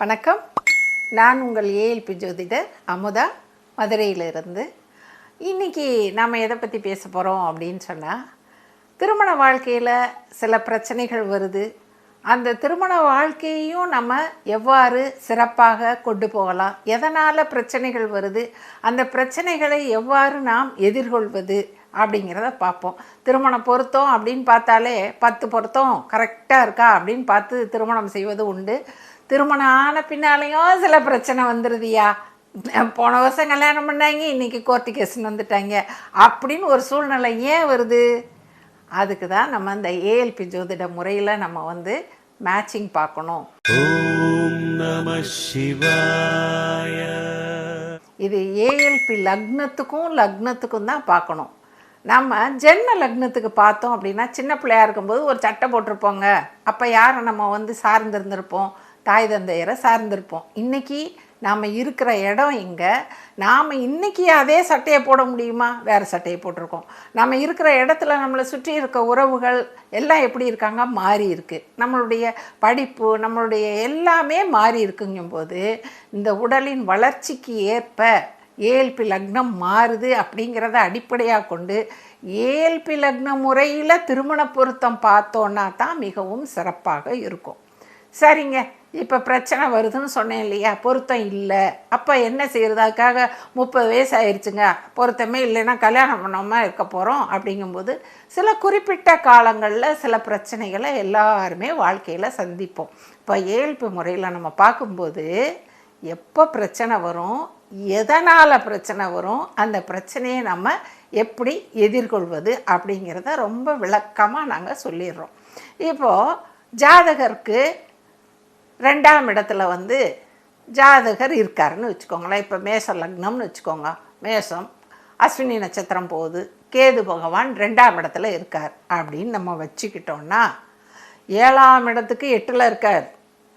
வணக்கம். நான் உங்கள் ஏஎல்பி ஜோதிடர் அமுதா மதுரையிலிருந்து. இன்னைக்கு நாம் எதை பற்றி பேச போகிறோம் அப்படின்னு சொன்னால் திருமண வாழ்க்கையில் சில பிரச்சனைகள் வருது. அந்த திருமண வாழ்க்கையையும் நம்ம எவ்வாறு சிறப்பாக கொண்டு போகலாம்? எதனால் பிரச்சனைகள் வருது? அந்த பிரச்சனைகளை எவ்வாறு நாம் எதிர்கொள்வது? அப்படிங்கிறத பார்ப்போம். திருமணம் பொருத்தம் அப்படின்னு பார்த்தாலே பத்து பொருத்தம் கரெக்டாக இருக்கா அப்படின்னு பார்த்து திருமணம் செய்வது உண்டு. திருமணம் ஆன பின்னாலேயும் சில பிரச்சனை வந்துடுதியா போன வருஷம் கல்யாணம் பண்ணாங்க இன்றைக்கி கோர்ட்டு கேஸ்னு வந்துட்டாங்க. அப்படின்னு ஒரு சூழ்நிலை ஏன் வருது? அதுக்கு தான் நம்ம இந்த ஏஎல்பி ஜோதிட முறையில் நம்ம வந்து மேட்சிங் பார்க்கணும். இது ஏஎல்பி லக்னத்துக்கும் லக்னத்துக்கும் தான் பார்க்கணும். நம்ம ஜென்ம லக்னத்துக்கு பார்த்தோம் அப்படின்னா சின்ன பிள்ளையாக இருக்கும்போது ஒரு சட்டை போட்டிருப்போங்க. அப்போ யாரை நம்ம வந்து சார்ந்திருந்திருப்போம்? தாய் தந்தையரை சார்ந்திருப்போம். இன்றைக்கி நாம் இருக்கிற இடம் இங்கே நாம் இன்றைக்கி அதே சட்டையை போட முடியுமா? வேறு சட்டையை போட்டிருக்கோம். நம்ம இருக்கிற இடத்துல நம்மளை சுற்றி இருக்க உறவுகள் எல்லாம் எப்படி இருக்காங்க? மாறி இருக்குது நம்மளுடைய படிப்பு நம்மளுடைய எல்லாமே மாறி இருக்குங்கும்போது இந்த உடலின் வளர்ச்சிக்கு ஏற்ப ஏல்பி லக்னம் மாறுது அப்படிங்கிறத அடிப்படையாக கொண்டு ஏல்பி லக்ன முறையில் திருமண பொருத்தம் பார்த்தோன்னா தான் மிகவும் சிறப்பாக இருக்கும். சரிங்க. இப்போ பிரச்சனை வருதுன்னு சொன்னேன் இல்லையா? பொருத்தம் இல்லை. அப்போ என்ன செய்கிறது அதுக்காக முப்பது வயசு ஆயிடுச்சுங்க பொருத்தமே இல்லைன்னா கல்யாணம் பண்ணாமல் இருக்க போகிறோம் அப்படிங்கும்போது சில குறிப்பிட்ட காலங்களில் சில பிரச்சனைகளை எல்லாருமே வாழ்க்கையில் சந்திப்போம். இப்போ ஏழ்பு முறையில் நம்ம பார்க்கும்போது எப்போ பிரச்சனை வரும்? எதனால் பிரச்சனை வரும்? அந்த பிரச்சனையை நம்ம எப்படி எதிர்கொள்வது அப்படிங்கிறத ரொம்ப விளக்கமாக நாங்கள் சொல்லிடுறோம். இப்போது ஜாதகருக்கு ரெண்டாம் இடத்துல வந்து ஜாதகர் இருக்காருன்னு வச்சுக்கோங்களேன். இப்போ மேச லக்னம்னு வச்சுக்கோங்க. மேசம் அஸ்வினி நட்சத்திரம் போகுது. கேது பகவான் ரெண்டாம் இடத்துல இருக்கார் அப்படின்னு நம்ம வச்சுக்கிட்டோம்னா ஏழாம் இடத்துக்கு எட்டில் இருக்கார்.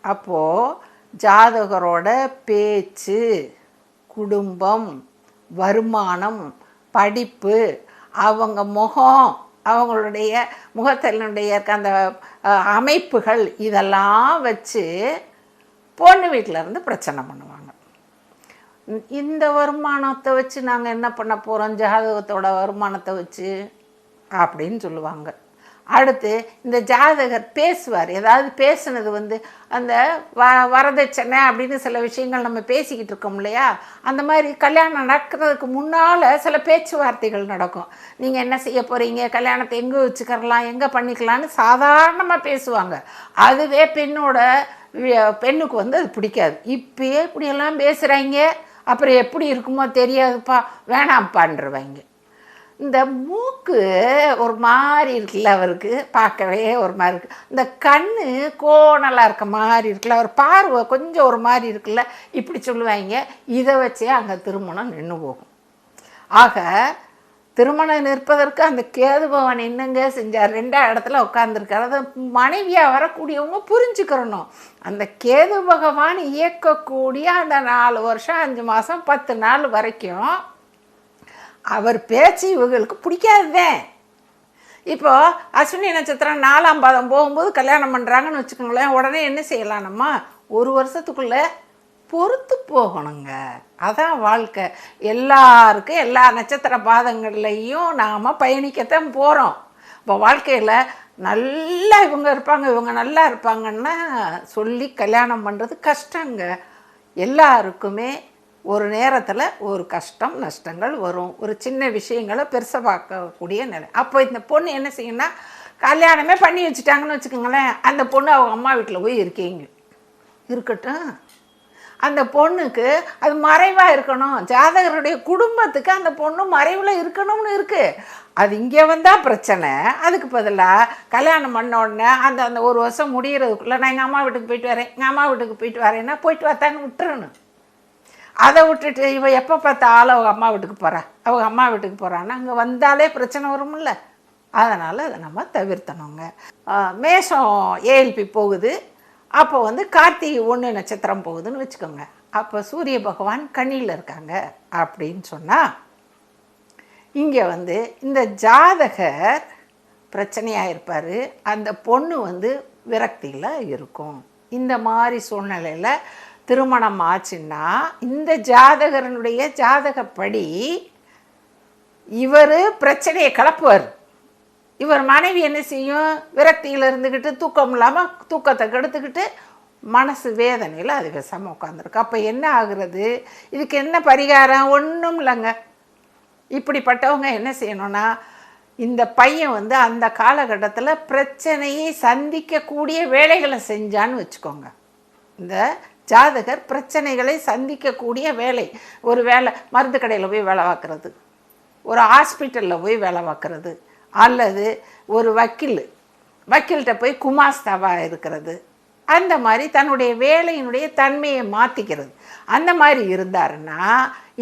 அப்போது ஜாதகரோட பேச்சு குடும்பம் வருமானம் படிப்பு அவங்க முகம் அவங்களுடைய முகத்தினுடைய இருக்க அந்த அமைப்புகள் இதெல்லாம் வச்சு பொண்ணு வீட்டில் இருந்து பிரச்சனை பண்ணுவாங்க. இந்த வருமானத்தை வச்சு நாங்கள் என்ன பண்ண போகிறோம் ஜாதகத்தோட வருமானத்தை வச்சு அப்படின்னு சொல்லுவாங்க. அடுத்து இந்த ஜாதகர் பேசுவார். ஏதாவது பேசுனது வந்து அந்த வ வரதட்சணை அப்படின்னு சில விஷயங்கள் நம்ம பேசிக்கிட்டு இருக்கோம் இல்லையா? அந்த மாதிரி கல்யாணம் நடக்கிறதுக்கு முன்னால் சில பேச்சுவார்த்தைகள் நடக்கும். நீங்கள் என்ன செய்ய போகிறீங்க கல்யாணத்தை எங்கே வச்சுக்கரலாம் எங்கே பண்ணிக்கலான்னு சாதாரணமாக பேசுவாங்க. அதுவே பெண்ணோட பெண்ணுக்கு வந்து அது பிடிக்காது. இப்பயே இப்படியெல்லாம் பேசுகிறாங்க அப்புறம் எப்படி இருக்குமோ தெரியாதுப்பா. வேணாம்ப்பான்றவாங்க. இந்த மூக்கு ஒரு மாதிரி இருக்குல்ல அவருக்கு பார்க்கவே ஒரு மாதிரி இருக்குது இந்த கண் கோணலாக இருக்க மாதிரி இருக்குல்ல அவர் பார்வை கொஞ்சம் ஒரு மாதிரி இருக்குல்ல இப்படி சொல்லுவாங்க. இதை வச்சே அங்கே திருமணம் நின்று போகும். ஆக திருமணம் நிற்பதற்கு அந்த கேது பவன் என்னங்க செஞ்சார்? ரெண்டா இடத்துல உட்காந்துருக்காரு அதை மனைவியாக வரக்கூடியவங்க புரிஞ்சுக்கிறணும். அந்த கேது பகவான் இயக்கக்கூடிய அந்த நாலு வருஷம் அஞ்சு மாதம் பத்து நாள் வரைக்கும் அவர் பேச்சு இவங்களுக்கு பிடிக்காதுதான் இப்போ அஸ்வினி நட்சத்திரம் நாலாம் பாதம் போகும்போது கல்யாணம் பண்ணுறாங்கன்னு வச்சுக்கோங்களேன் உடனே என்ன செய்யலாம் நம்ம ஒரு வருஷத்துக்குள்ளே பொறுத்து போகணுங்க. அதான் வாழ்க்கை. எல்லாருக்கும் எல்லா நட்சத்திர பாதங்கள்லையும் நாம் பயணிக்கத்தான் போகிறோம் இப்போ வாழ்க்கையில் நல்லா இவங்க இருப்பாங்க இவங்க நல்லா இருப்பாங்கன்னா சொல்லி கல்யாணம் பண்ணுறது கஷ்டங்க. எல்லாருக்குமே ஒரு நேரத்தில் ஒரு கஷ்டம் நஷ்டங்கள் வரும். ஒரு சின்ன விஷயங்களை பெருசாக பார்க்கக்கூடிய நிலை. அப்போ இந்த பொண்ணு என்ன செய்யணும்னா கல்யாணமே பண்ணி வச்சுட்டாங்கன்னு வச்சுக்கோங்களேன். அந்த பொண்ணு அவங்க அம்மா வீட்டில் போய் இருக்கீங்க. இருக்கட்டும். அந்த பொண்ணுக்கு அது மறைவாக இருக்கணும். ஜாதகருடைய குடும்பத்துக்கு அந்த பொண்ணு மறைவில் இருக்கணும்னு இருக்குது அது இங்கே வந்தால் பிரச்சனை. அதுக்கு பதிலாக கல்யாணம் பண்ண உடனே அந்த அந்த ஒரு வருஷம் முடிகிறதுக்குள்ளே நான் எங்கள் அம்மா வீட்டுக்கு போயிட்டு வரேன். எங்கள் அம்மா வீட்டுக்கு போயிட்டு வரேன்னா போயிட்டு வரத்தான்னு விட்டுறணும். அதை விட்டுட்டு இவன் எப்போ பார்த்தாலும் அவங்க அம்மா வீட்டுக்கு போகிறா அவங்க அம்மா வீட்டுக்கு போகிறான்னா அங்கே வந்தாலே பிரச்சனை வரும்ல. அதனால் அதை நம்ம தவிர்த்தணுங்க. மேஷம் ஏஎல்பி போகுது. அப்போ வந்து கார்த்திகை ஒன்று நட்சத்திரம் போகுதுன்னு வச்சுக்கோங்க. அப்போ சூரிய பகவான் கண்ணியில் இருக்காங்க அப்படின்னு சொன்னால் இங்கே வந்து இந்த ஜாதகர் பிரச்சனையாக இருப்பார். அந்த பொண்ணு வந்து விரக்தியில் இருக்கும். இந்த மாதிரி சூழ்நிலையில் திருமணம் ஆச்சுன்னா இந்த ஜாதகரனுடைய ஜாதகப்படி இவர் பிரச்சனையை கிளப்புவார் இவர் மனைவி என்ன செய்யும்? விரக்தியில் இருந்துக்கிட்டு தூக்கம் இல்லாமல் தூக்கத்தை கெடுத்துக்கிட்டு மனசு வேதனையில் அது விஷமாக உட்காந்துருக்கு அப்போ என்ன ஆகுறது? இதுக்கு என்ன பரிகாரம்? ஒன்றும் இல்லைங்க. இப்படிப்பட்டவங்க என்ன செய்யணும்னா இந்த பையன் வந்து அந்த காலகட்டத்தில் பிரச்சனையை சந்திக்கக்கூடிய வேலைகளை செஞ்சான்னு வச்சுக்கோங்க. இந்த ஜாதகர் பிரச்சனைகளை சந்திக்கக்கூடிய வேலை. ஒரு வேலை மருந்து கடையில் போய் வேலை பார்க்குறது. ஒரு ஹாஸ்பிட்டலில் போய் வேலை பார்க்குறது. அல்லது ஒரு வக்கீல் வக்கீல்கிட்ட போய் குமாஸ்தாவாக இருக்கிறது. அந்த மாதிரி தன்னுடைய வேலையினுடைய தன்மையை மாற்றிக்கிறது அந்த மாதிரி இருந்தாருன்னா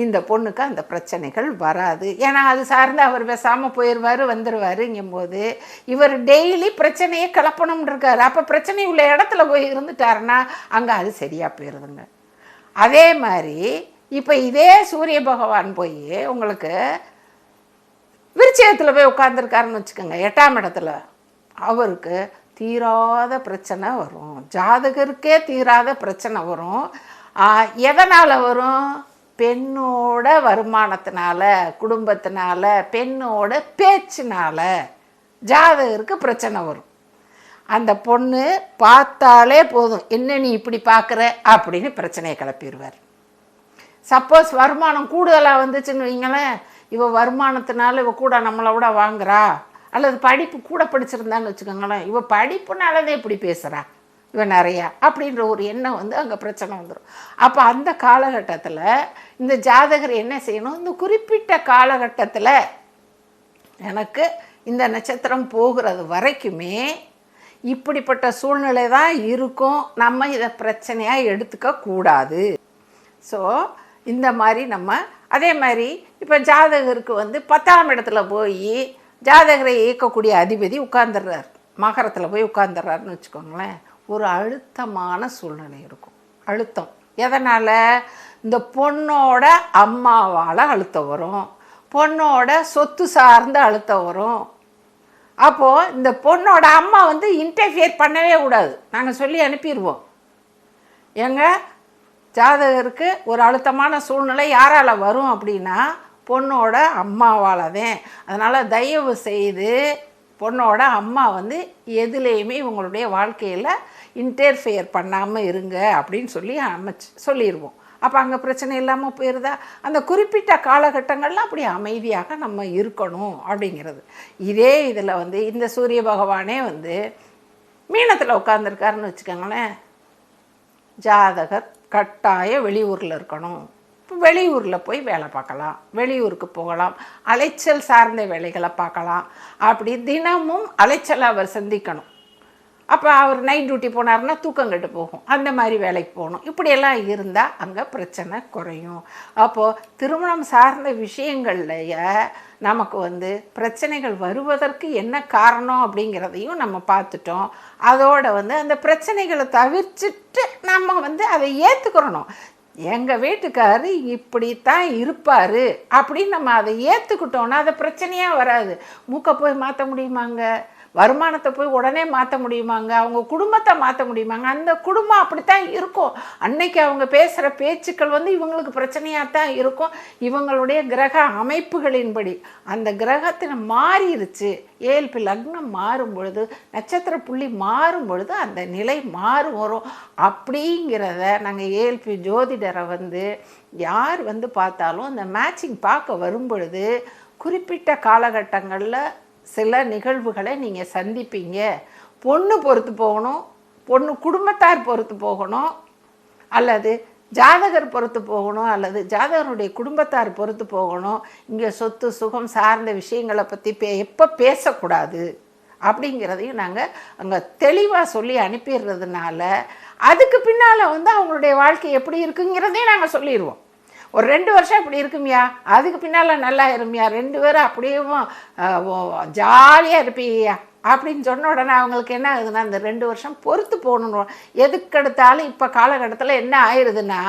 இந்த பொண்ணுக்கு அந்த பிரச்சனைகள் வராது. ஏன்னா அது சார்ந்து அவர் பேசாமல் போயிடுவார் வந்துடுவாருங்கும்போது இவர் டெய்லி பிரச்சனையை கிளப்பணுமின்ருக்காரு அப்போ பிரச்சனை உள்ள இடத்துல போய் இருந்துட்டாருன்னா அங்கே அது சரியாக போயிடுதுங்க அதே மாதிரி இப்போ இதே சூரிய பகவான் போய் உங்களுக்கு விருச்சயத்தில் போய் உட்காந்துருக்காருன்னு வச்சுக்கோங்க எட்டாம் இடத்துல. அவருக்கு தீராத பிரச்சனை வரும். ஜாதகருக்கே தீராத பிரச்சனை வரும். எதனால் வரும்? பெண்ணோட வருமானத்தினால குடும்பத்தினால பெண்ணோட பேச்சினால ஜாதகருக்கு பிரச்சனை வரும். அந்த பொண்ணு பார்த்தாலே போதும். என்ன நீ இப்படி பார்க்குற? அப்படின்னு பிரச்சனையை கிளப்பிடுவார். சப்போஸ் வருமானம் கூடுதலாக வந்துச்சுன்னு வைங்களேன் இவ வருமானத்தினால இவ கூட நம்மளை விட வாங்குறா. அல்லது படிப்பு கூட படிச்சிருந்தான்னு வச்சுக்கோங்களேன் இவன் படிப்புனாலதே இப்படி பேசுகிறா இவன் நிறையா அப்படின்ற ஒரு எண்ணம் வந்து அங்கே பிரச்சனை வந்துடும் அப்போ அந்த காலகட்டத்தில் இந்த ஜாதகர் என்ன செய்யணும்? இந்த குறிப்பிட்ட காலகட்டத்தில் எனக்கு இந்த நட்சத்திரம் போகிறது வரைக்குமே இப்படிப்பட்ட சூழ்நிலை தான் இருக்கும். நம்ம இதை பிரச்சனையாக எடுத்துக்க கூடாது. ஸோ இந்த மாதிரி நம்ம அதே மாதிரி இப்போ ஜாதகருக்கு வந்து பத்தாம் இடத்துல போய் ஜாதகரை இயக்கக்கூடிய அதிபதி உட்கார்ந்துடுறார். மகரத்தில் போய் உட்கார்ந்துடுறாருன்னு வச்சுக்கோங்களேன். ஒரு அழுத்தமான சூழ்நிலை இருக்கும். அழுத்தம். எதனால்? இந்த பொண்ணோட அம்மாவால் அழுத்தம் வரும். பொண்ணோட சொத்து சார்ந்த அழுத்தம் வரும். அப்போது இந்த பொண்ணோட அம்மா வந்து இன்டர்ஃபியர் பண்ணவே கூடாது. நாங்கள் சொல்லி அனுப்பிடுவோம். எங்கள் ஜாதகருக்கு ஒரு அழுத்தமான சூழ்நிலை யாரால் வரும் அப்படின்னா பொண்ணோட அம்மாவால் தான் அதனால் தயவு செய்து பொண்ணோட அம்மா வந்து எதுலேயுமே இவங்களுடைய வாழ்க்கையில் இன்டர்ஃபியர் பண்ணாமல் இருங்க அப்படின்னு சொல்லி அமைச்சு சொல்லிடுவோம் அப்போ அங்கே பிரச்சனை இல்லாமல் போயிருதா? அந்த குறிப்பிட்ட காலகட்டங்களில் அப்படி அமைதியாக நம்ம இருக்கணும் அப்படிங்கிறது. இதே இதில் வந்து இந்த சூரிய பகவானே வந்து மீனத்தில் உட்காந்துருக்காருன்னு வச்சுக்கோங்களேன். ஜாதகர் கட்டாய வெளியூரில் இருக்கணும். வெளியூரில் போய் வேலை பார்க்கலாம். வெளியூருக்கு போகலாம். அலைச்சல் சார்ந்த வேலைகளை பார்க்கலாம். அப்படி தினமும் அலைச்சலை அவர் சந்திக்கணும். அப்போ அவர் நைட் டியூட்டி போனார்னா தூக்கம் கெட்டு போகும். அந்த மாதிரி வேலைக்கு போகணும். இப்படியெல்லாம் இருந்தால் அங்கே பிரச்சனை குறையும். அப்போது திருமணம் சார்ந்த விஷயங்கள்லைய நமக்கு வந்து பிரச்சனைகள் வருவதற்கு என்ன காரணம் அப்படிங்கிறதையும் நம்ம பார்த்துட்டோம். அதோட வந்து அந்த பிரச்சனைகளை தவிர்த்துட்டு நம்ம வந்து அதை ஏற்றுக்கிறணும் எங்கள் வீட்டுக்காரு இப்படித்தான் இருப்பார் அப்படின்னு நம்ம அதை ஏற்றுக்கிட்டோன்னா அது பிரச்சனையாக வராது. மூக்கை போய் மாற்ற முடியுமாங்க? வருமானத்தை போய் உடனே மாற்ற முடியுமாங்க? அவங்க குடும்பத்தை மாற்ற முடியுமாங்க? அந்த குடும்பம் அப்படித்தான் இருக்கும். அன்னைக்கு அவங்க பேசுகிற பேச்சுக்கள் வந்து இவங்களுக்கு பிரச்சனையாக தான் இருக்கும். இவங்களுடைய கிரக அமைப்புகளின்படி அந்த கிரகத்தில் மாறிடுச்சு ஏழ்பி லக்னம் மாறும் பொழுது நட்சத்திர புள்ளி மாறும் பொழுது அந்த நிலை மாறும் வரும். அப்படிங்கிறத நாங்கள் ஏழ்பி ஜோதிடரை வந்து யார் வந்து பார்த்தாலும் அந்த மேட்சிங் பார்க்க வரும் பொழுது குறிப்பிட்ட காலகட்டங்களில் சில நிகழ்வுகளை நீங்கள் சந்திப்பீங்க. பொண்ணு பொறுத்து போகணும் பொண்ணு குடும்பத்தார் பொறுத்து போகணும் அல்லது ஜாதகர் பொறுத்து போகணும் அல்லது ஜாதகருடைய குடும்பத்தார் பொறுத்து போகணும். இங்கே சொத்து சுகம் சார்ந்த விஷயங்களை பற்றி பே எப்போ பேசக்கூடாது அப்படிங்கிறதையும் நாங்கள் அங்கே தெளிவாக சொல்லி அனுப்பிடுறதுனால அதுக்கு பின்னால் வந்து அவங்களுடைய வாழ்க்கை எப்படி இருக்குங்கிறதையும் நாங்கள் சொல்லிடுவோம் ஒரு ரெண்டு வருஷம் இப்படி இருக்குமியா. அதுக்கு பின்னால் நல்லா இருமியா. ரெண்டு பேரும் அப்படியே ஜாலியாக இருப்பீயா அப்படின்னு சொன்ன உடனே அவங்களுக்கு என்ன ஆகுதுன்னா அந்த ரெண்டு வருஷம் பொறுத்து போகணும் எதுக்கெடுத்தாலும் இப்போ காலகட்டத்தில் என்ன ஆயிடுதுன்னா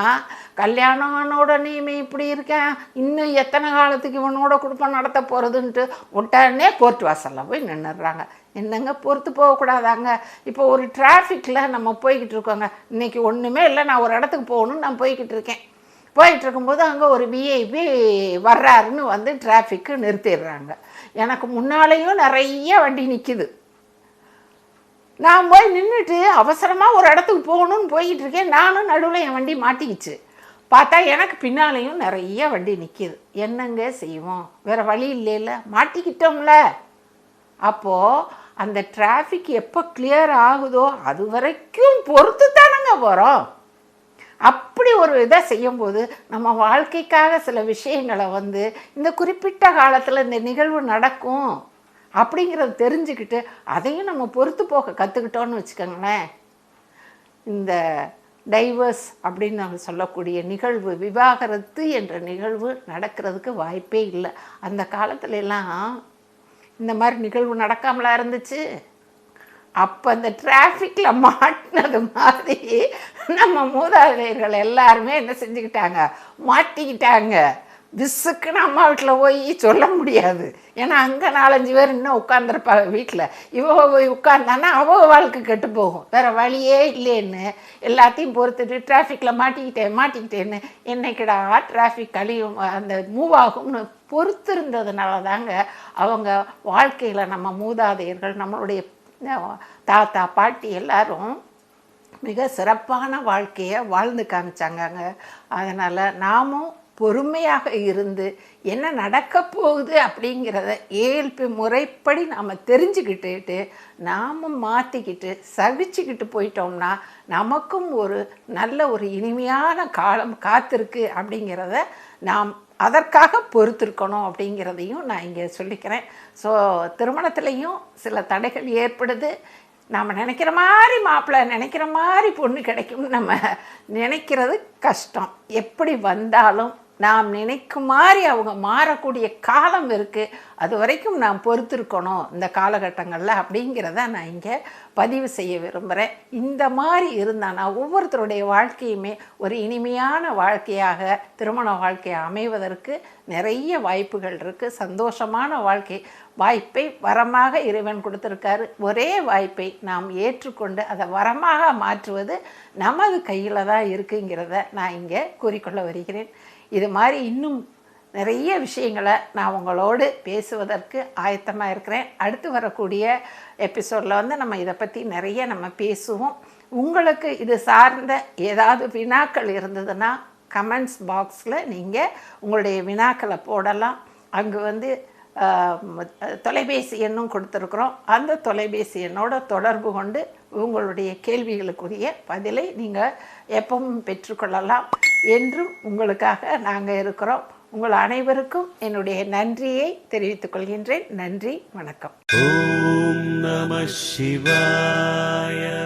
கல்யாணம்னோட நீமே இப்படி இருக்கேன் இன்னும் எத்தனை காலத்துக்கு இவனோட குடும்பம் நடத்த போகிறதுன்ட்டு உடனே கோர்ட் வாசலில் போய் நின்றுடுறாங்க என்னங்க பொறுத்து போகக்கூடாதாங்க? இப்போ ஒரு டிராஃபிக்கில் நம்ம போய்கிட்டு இருக்கோங்க. இன்றைக்கி ஒன்றுமே இல்லை. நான் ஒரு இடத்துக்கு போகணும்னு நான் போய்கிட்டு இருக்கேன். போயிட்டு இருக்கும்போது அங்கே ஒரு விஐபி வர்றாருன்னு வந்து டிராஃபிக்கு நிறுத்திடுறாங்க. எனக்கு முன்னாலேயும் நிறைய வண்டி நிற்கிது நான் போய் நின்றுட்டு அவசரமாக ஒரு இடத்துக்கு போகணும்னு போய்கிட்டு இருக்கேன் நானும் நடுவில் என் வண்டி மாட்டிக்கிச்சு. பார்த்தா எனக்கு பின்னாலேயும் நிறைய வண்டி நிற்கிது என்னங்க செய்வோம்? வேறு வழி இல்லைல்ல. மாட்டிக்கிட்டோம்ல. அப்போது அந்த டிராஃபிக் எப்போ கிளியர் ஆகுதோ அது வரைக்கும் பொறுத்து தானங்க போகிறோம் அப்படி ஒரு இதை செய்யும்போது நம்ம வாழ்க்கைக்காக சில விஷயங்களை வந்து இந்த குறிப்பிட்ட காலத்தில் இந்த நிகழ்வு நடக்கும் அப்படிங்கிறத தெரிஞ்சுக்கிட்டு அதையும் நம்ம பொறுத்து போக கற்றுக்கிட்டோன்னு வச்சுக்கோங்களேன். இந்த டைவர்ஸ் அப்படின்னு நம்ம சொல்லக்கூடிய நிகழ்வு விவாகரத்து என்ற நிகழ்வு நடக்கிறதுக்கு வாய்ப்பே இல்லை. அந்த காலத்துல எல்லாம் இந்த மாதிரி நிகழ்வு நடக்காமலாக இருந்துச்சு? அப்போ அந்த டிராஃபிக்கில் மாட்டினது மாதிரி நம்ம மூதாதையர்கள் எல்லாருமே என்ன செஞ்சுக்கிட்டாங்க? மாட்டிக்கிட்டாங்க. விசுக்குன்னு அம்மா வீட்டில் போய் சொல்ல முடியாது. ஏன்னா அங்கே நாலஞ்சு பேர் இன்னும் உட்காந்துருப்பாங்க வீட்டில் இவ போய் உட்காந்தானா அவ வாழ்க்கை கெட்டு போகும். வேறு வழியே இல்லைன்னு எல்லாத்தையும் பொறுத்துட்டு டிராஃபிக்கில் மாட்டிக்கிட்டேன் மாட்டிக்கிட்டேன்னு என்னைக்கிடா டிராஃபிக் கழியும் அந்த மூவ் ஆகும்னு பொறுத்திருந்ததுனால தாங்க அவங்க வாழ்க்கையில் நம்ம மூதாதையர்கள் நம்மளுடைய தாத்தா பாட்டி எல்லாரும் மிக சிறப்பான வாழ்க்கையை வாழ்ந்து காமிச்சாங்க அதனால் நாமும் பொறுமையாக இருந்து என்ன நடக்க போகுது அப்படிங்கிறத ஏழ்பி முறைப்படி நாம் தெரிஞ்சுக்கிட்டு நாம் மாற்றிக்கிட்டு சகிச்சுக்கிட்டு போயிட்டோம்னா நமக்கும் ஒரு நல்ல ஒரு இனிமையான காலம் காத்திருக்கு அப்படிங்கிறத நாம் அதற்காக பொறுத்திருக்கணும் அப்படிங்கிறதையும் நான் இங்கே சொல்லிக்கிறேன். ஸோ திருமணத்துலேயும் சில தடைகள் ஏற்படுது. நாம் நினைக்கிற மாதிரி மாப்பிள்ளை நினைக்கிற மாதிரி பொண்ணு கிடைக்கும்னு நம்ம நினைக்கிறது கஷ்டம். எப்படி வந்தாலும் நாம் நினைக்கும் மாதிரி அவங்க மாறக்கூடிய காலம் இருக்குது அது வரைக்கும் நாம் பொறுத்திருக்கணும் இந்த காலகட்டங்களில் அப்படிங்கிறத நான் இங்கே பதிவு செய்ய விரும்புகிறேன் இந்த மாதிரி இருந்தால் நான் ஒவ்வொருத்தருடைய வாழ்க்கையுமே ஒரு இனிமையான வாழ்க்கையாக திருமண வாழ்க்கையை அமைவதற்கு நிறைய வாய்ப்புகள் இருக்குது சந்தோஷமான வாழ்க்கை வாய்ப்பை வரமாக இறைவன் கொடுத்துருக்காரு. ஒரே வாய்ப்பை நாம் ஏற்றுக்கொண்டு அதை வரமாக மாற்றுவது நமது கையில் தான் இருக்குங்கிறத நான் இங்கே கூறிக்கொள்ள வருகிறேன். இது மாதிரி இன்னும் நிறைய விஷயங்களை நான் உங்களோடு பேசுவதற்கு ஆயத்தமாக இருக்கிறேன். அடுத்து வரக்கூடிய எபிசோடில் வந்து நம்ம இதை பற்றி நிறைய நம்ம பேசுவோம். உங்களுக்கு இது சார்ந்த ஏதாவது வினாக்கள் இருந்ததுன்னா கமெண்ட்ஸ் பாக்ஸில் நீங்கள் உங்களுடைய வினாக்களை போடலாம். அங்கே வந்து தொலைபேசி எண்ணும் கொடுத்துருக்குறோம். அந்த தொலைபேசி எண்ணோட தொடர்பு கொண்டு உங்களுடைய கேள்விகளுக்குரிய பதிலை நீங்கள் எப்பவும் பெற்றுக்கொள்ளலாம். என்றும் உங்களுக்காக நாங்கள் இருக்கிறோம். உங்கள் அனைவருக்கும் என்னுடைய நன்றியை தெரிவித்துக் கொள்கின்றேன். நன்றி வணக்கம். ஓம் நம சிவாய.